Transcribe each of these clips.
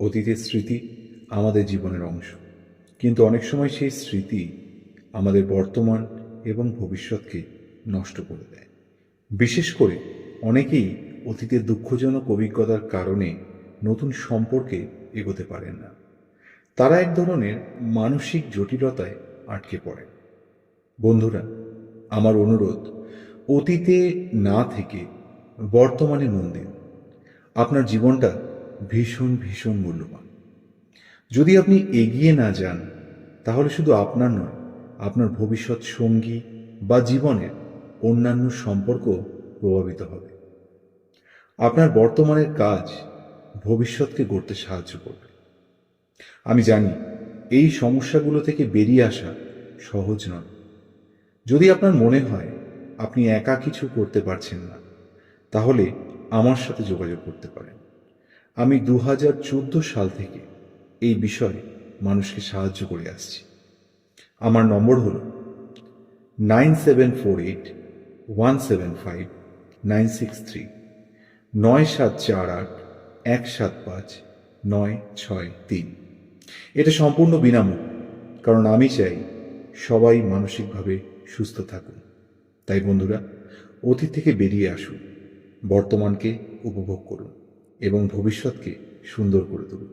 অতীতের স্মৃতি আমাদের জীবনের অংশ। কিন্তু অনেক সময় সেই স্মৃতি আমাদের বর্তমান এবং ভবিষ্যৎকে নষ্ট করে দেয়। বিশেষ করে অনেকেই অতীতের দুঃখজনক অভিজ্ঞতার কারণে নতুন সম্পর্কে এগোতে পারেন না। তারা এক ধরনের মানসিক জটিলতায় আটকে পড়ে বন্ধুরা, আমার অনুরোধ, অতীতে না থেকে বর্তমানে মন দিন। আপনার জীবনটা ভীষণ ভীষণ মূল্যবান। যদি আপনি এগিয়ে না যান, তাহলে শুধু আপনার নয়, আপনার ভবিষ্যৎ সঙ্গী বা জীবনের অন্যান্য সম্পর্ক প্রভাবিত হবে। আপনার বর্তমানের কাজ ভবিষ্যৎকে গড়তে সাহায্য করবে। আমি জানি, এই সমস্যাগুলো থেকে বেরিয়ে আসা সহজ নয়। যদি আপনার মনে হয়, আপনি একা কিছু করতে পারছেন না, তাহলে আমার সাথে যোগাযোগ করতে পারেন। আমি দু হাজার চোদ্দ সাল থেকে এই বিষয়ে মানুষকে সাহায্য করে আসছি। আমার নম্বর হল nine seven four eight one seven five nine six three, নয় সাত চার আট এক সাত পাঁচ নয় ছয় তিন। এটা সম্পূর্ণ বিনামূল্য, কারণ আমি চাই সবাই মানসিকভাবে সুস্থ থাকুন। তাই বন্ধুরা, অতীত থেকে বেরিয়ে আসুন, বর্তমানকে উপভোগ করুন। এবং ভবিষ্যৎকে সুন্দর করে তুলুন।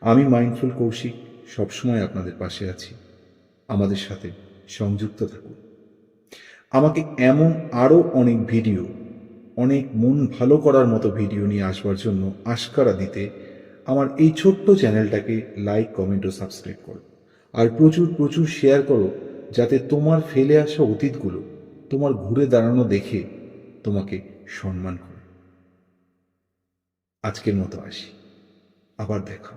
আমি মাইন্ডফুল কৌশিক সবসময় আপনাদের পাশে আছি। আমাদের সাথে সংযুক্ত থাকুন। আমাকে এমন আরও অনেক ভিডিও, অনেক মন ভালো করার মতো ভিডিও নিয়ে আসবার জন্য আশকারা দিতে আমার এই ছোট্ট চ্যানেলটাকে লাইক, কমেন্ট ও সাবস্ক্রাইব করো। আর প্রচুর প্রচুর শেয়ার করো যাতে তোমার ফেলে আসা অতীতগুলো, তোমার ঘুরে দাঁড়ানো দেখে তোমাকে সম্মান করে। আজকের মতো আসি। আবার দেখা